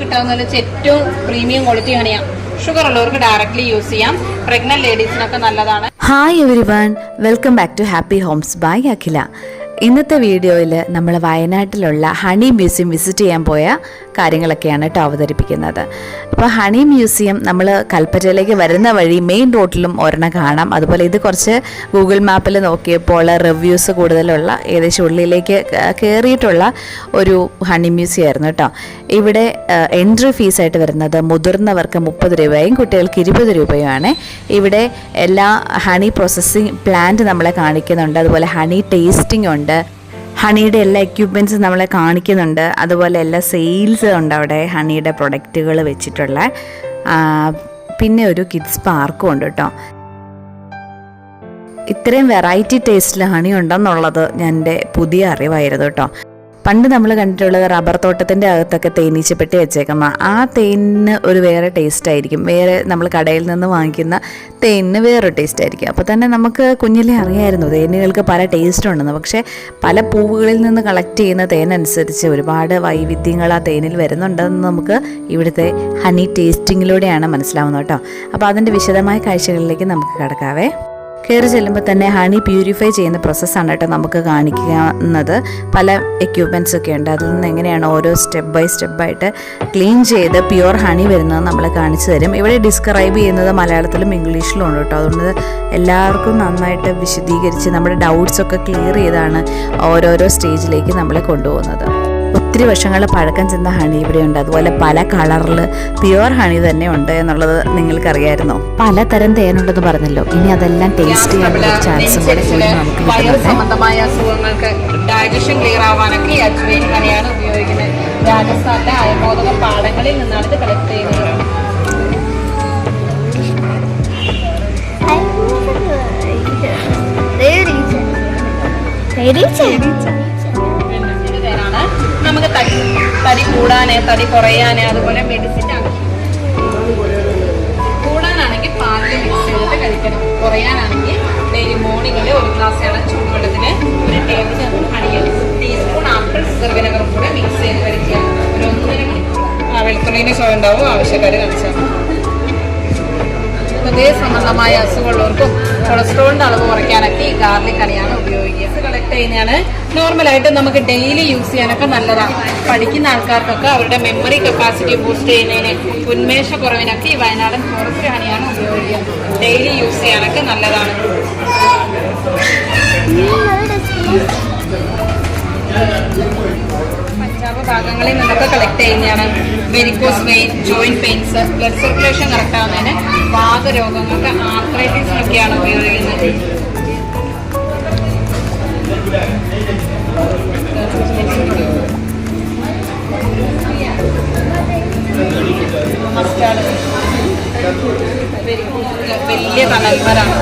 കിട്ടാവുന്ന വെച്ച് ഏറ്റവും പ്രീമിയം ക്വാളിറ്റി ഹണിയാണ് ഷുഗർ ഉള്ളവർക്ക് ഡയറക്റ്റ്ലി യൂസ് ചെയ്യാം. പ്രഗ്നന്റ് ലേഡീസിനൊക്കെ നല്ലതാണ്. Hi everyone welcome back to happy homes by Akhila ഇന്നത്തെ വീഡിയോയിൽ നമ്മൾ വയനാട്ടിലുള്ള ഹണി മ്യൂസിയം വിസിറ്റ് ചെയ്യാൻ പോയ കാര്യങ്ങളൊക്കെയാണ് കേട്ടോ അവതരിപ്പിക്കുന്നത്. അപ്പോൾ ഹണി മ്യൂസിയം നമ്മൾ കൽപ്പറ്റയിലേക്ക് വരുന്ന വഴി മെയിൻ റോഡിലും ഒരെണ്ണം കാണാം. അതുപോലെ ഇത് കുറച്ച് ഗൂഗിൾ മാപ്പിൽ നോക്കിയപ്പോൾ റിവ്യൂസ് കൂടുതലുള്ള ഏകദേശം ഉള്ളിലേക്ക് കയറിയിട്ടുള്ള ഒരു ഹണി മ്യൂസിയം ആയിരുന്നു കേട്ടോ. ഇവിടെ എൻട്രി ഫീസായിട്ട് വരുന്നത് മുതിർന്നവർക്ക് മുപ്പത് രൂപയും കുട്ടികൾക്ക് ഇരുപത് രൂപയുമാണ്. ഇവിടെ എല്ലാ ഹണി പ്രോസസ്സിങ് പ്ലാന്റ് നമ്മളെ കാണിക്കുന്നുണ്ട്. അതുപോലെ ഹണി ടേസ്റ്റിംഗ് ഉണ്ട്. ഹണിയുടെ എല്ലാ എക്യുപ്മെന്റ്സും നമ്മളെ കാണിക്കുന്നുണ്ട്. അതുപോലെ എല്ലാ സെയിൽസ് ഉണ്ട് അവിടെ ഹണിയുടെ പ്രൊഡക്റ്റുകൾ വെച്ചിട്ടുള്ള. പിന്നെ ഒരു കിഡ്സ് പാർക്കും ഉണ്ട് കേട്ടോ. ഇത്രയും വെറൈറ്റി ടേസ്റ്റിൽ ഹണി ഉണ്ടെന്നുള്ളത് എന്റെ പുതിയ അറിവായിരുന്നു കേട്ടോ. പണ്ട് നമ്മൾ കണ്ടിട്ടുള്ളത് റബ്ബർ തോട്ടത്തിന്റെ അകത്തൊക്കെ തേനീച്ചപ്പെട്ടി വെച്ചേക്കുന്ന ആ തേനിന് ഒരു വേറെ ടേസ്റ്റ് ആയിരിക്കും. വേറെ നമ്മൾ കടയിൽ നിന്ന് വാങ്ങിക്കുന്ന തേനിന് വേറൊരു ടേസ്റ്റ് ആയിരിക്കും. അപ്പോൾ തന്നെ നമുക്ക് കുഞ്ഞിലേ അറിയായിരുന്നു തേനുകൾക്ക് പല ടേസ്റ്റ് ഉണ്ടെന്ന്. പക്ഷേ പല പൂവുകളിൽ നിന്ന് കളക്ട് ചെയ്യുന്ന തേനനുസരിച്ച് ഒരുപാട് വൈവിധ്യങ്ങൾ ആ തേനിൽ വരുന്നുണ്ടെന്ന് നമുക്ക് ഇവിടുത്തെ ഹണി ടേസ്റ്റിങ്ങിലൂടെയാണ് മനസ്സിലാവുന്നത് കേട്ടോ. അപ്പോൾ അതിന്റെ വിശദമായ കാഴ്ചകളിലേക്ക് നമുക്ക് കിടക്കാവേ. കയറി ചെല്ലുമ്പോൾ തന്നെ ഹണി പ്യൂരിഫൈ ചെയ്യുന്ന പ്രോസസ്സാണ് കേട്ടോ നമുക്ക് കാണിക്കുന്നത് പല എക്യൂപ്മെന്റ്സ് ഒക്കെ ഉണ്ട്. അതിൽ നിന്ന് എങ്ങനെയാണ് ഓരോ സ്റ്റെപ്പ് ബൈ സ്റ്റെപ്പായിട്ട് ക്ലീൻ ചെയ്ത് പ്യുവർ ഹണി വരുന്നത് നമ്മൾ കാണിച്ചു തരും. ഇവിടെ ഡിസ്ക്രൈബ് ചെയ്യുന്നത് മലയാളത്തിലും ഇംഗ്ലീഷിലും ഉണ്ട് കേട്ടോ. അതുകൊണ്ട് എല്ലാവർക്കും നന്നായിട്ട് വിശദീകരിച്ച് നമ്മുടെ ഡൗട്ട്സ് ഒക്കെ ക്ലിയർ ചെയ്താണ് ഓരോരോ സ്റ്റേജിലേക്ക് നമ്മളെ കൊണ്ടുപോകുന്നത്. ഒത്തിരി വർഷങ്ങൾ പഴക്കം ചെന്ന ഹണി ഇവിടെയുണ്ട്. അതുപോലെ പല കളറിൽ പ്യുവർ ഹണി തന്നെ ഉണ്ട് എന്നുള്ളത് നിങ്ങൾക്കറിയായിരുന്നോ? പലതരം തേനുണ്ടെന്ന് പറഞ്ഞല്ലോ. ഇനി അതെല്ലാം ടേസ്റ്റ് ചെയ്യാനുള്ള ചാൻസ് കൂടെ നമുക്ക് സംബന്ധമായ അസുഖങ്ങൾക്ക് ഡയജഷൻ ക്ലിയർ ആവാനൊക്കെ ഈ ഹണിയാണ് ഉപയോഗിക്കുന്നത്. രാജസ്ഥാനിലെ അയമോദക പാടങ്ങളിൽ നിന്നാണ് ഇത് കളക്ട് ചെയ്യുന്നത്. ഇതിന്റെ പേരാണ് നമുക്ക് തടി കൂടാന് തടി കുറയാന് അതുപോലെ മെഡിസിൻ കൂടാനാണെങ്കിൽ പാലിൽ മിക്സ് ചെയ്തിട്ട് കഴിക്കണം. കുറയാനാണെങ്കിൽ ഡെയിലി മോർണിംഗിൽ ഒരു ഗ്ലാസ് ഇളം ചൂടുവെള്ളത്തിൽ ഒരു ടേബിൾ ഹണിയും ടീസ്പൂൺ ആപ്പിൾ സിസർ വിനെഗറും കൂടെ മിക്സ് ചെയ്ത് കഴിക്കുക. ഒരു ഒന്നര മണിക്കൂർ. ആ വെളുത്തുള്ളിന് ചുവ ഉണ്ടാവും ആവശ്യക്കാർ കഴിച്ചാൽ. ഹൃദയ സംബന്ധമായ അസുഖമുള്ളവർക്കും കൊളസ്ട്രോളിന്റെ അളവ് കുറയ്ക്കാനൊക്കെ കളക്ട് നോർമലായിട്ട് നമുക്ക് ഡെയിലി യൂസ് ചെയ്യാനൊക്കെ നല്ലതാണ് പഠിക്കുന്ന ആൾക്കാർക്കൊക്കെ അവരുടെ മെമ്മറി കപ്പാസിറ്റി ബൂസ്റ്റ് ചെയ്യുന്നതിന് ഉന്മേഷ കുറവിനൊക്കെ ഈ വയനാടൻ ഫോറസ്റ്റ് ഉപയോഗിക്കുക. ഡെയിലി യൂസ് ചെയ്യാനൊക്കെ നല്ലതാണ്. പഞ്ചാബ് ഭാഗങ്ങളിൽ നിന്നൊക്കെ കളക്ട് ചെയ്യുന്നതാണ്. Varicose vein joint pains blood circulation correct ആവുന്നതിന് വാതരോഗങ്ങൾക്ക് ആർത്രൈറ്റിസിനൊക്കെയാണ് ഉപയോഗിക്കുന്നത്. വലിയ തണൽമരാണ്.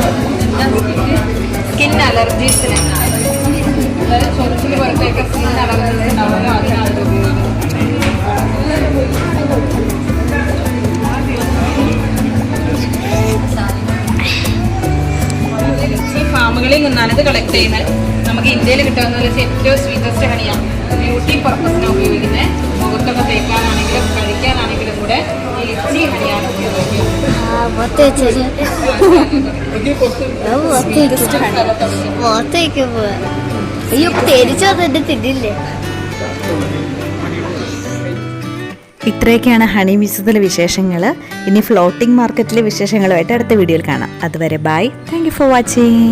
സ്കിൻ അലർജീസിന് അതായത് ചൊറിച്ചിൽ പുറത്തേക്ക് സ്കിൻ അലർജീസ് ഉണ്ടാവുമല്ലോ അതിനാണ് ഈ ഫാമുകളിൽ നിന്നാണ് ഇത് കളക്ട് ചെയ്യുന്നത്. നമുക്ക് ഇന്ത്യയിൽ കിട്ടാവുന്നതിൽ വെച്ച് ഏറ്റവും സ്വീറ്റസ്റ്റ് ഹണിയാണ് ബ്യൂട്ടി പർപ്പസിന് ഉപയോഗിക്കുന്നത്. മുഖത്തൊക്കെ തേക്കാനാണെങ്കിലും കഴിക്കാനാണെങ്കിലും കൂടെ ഇത്രയൊക്കെയാണ് ഹണി മ്യൂസിയത്തിലെ വിശേഷങ്ങൾ ഇനി ഫ്ലോട്ടിംഗ് മാർക്കറ്റിലെ വിശേഷങ്ങളുമായിട്ട് അടുത്ത വീഡിയോയിൽ കാണാം. അതുവരെ ബൈ താങ്ക് ഫോർ വാച്ചിങ്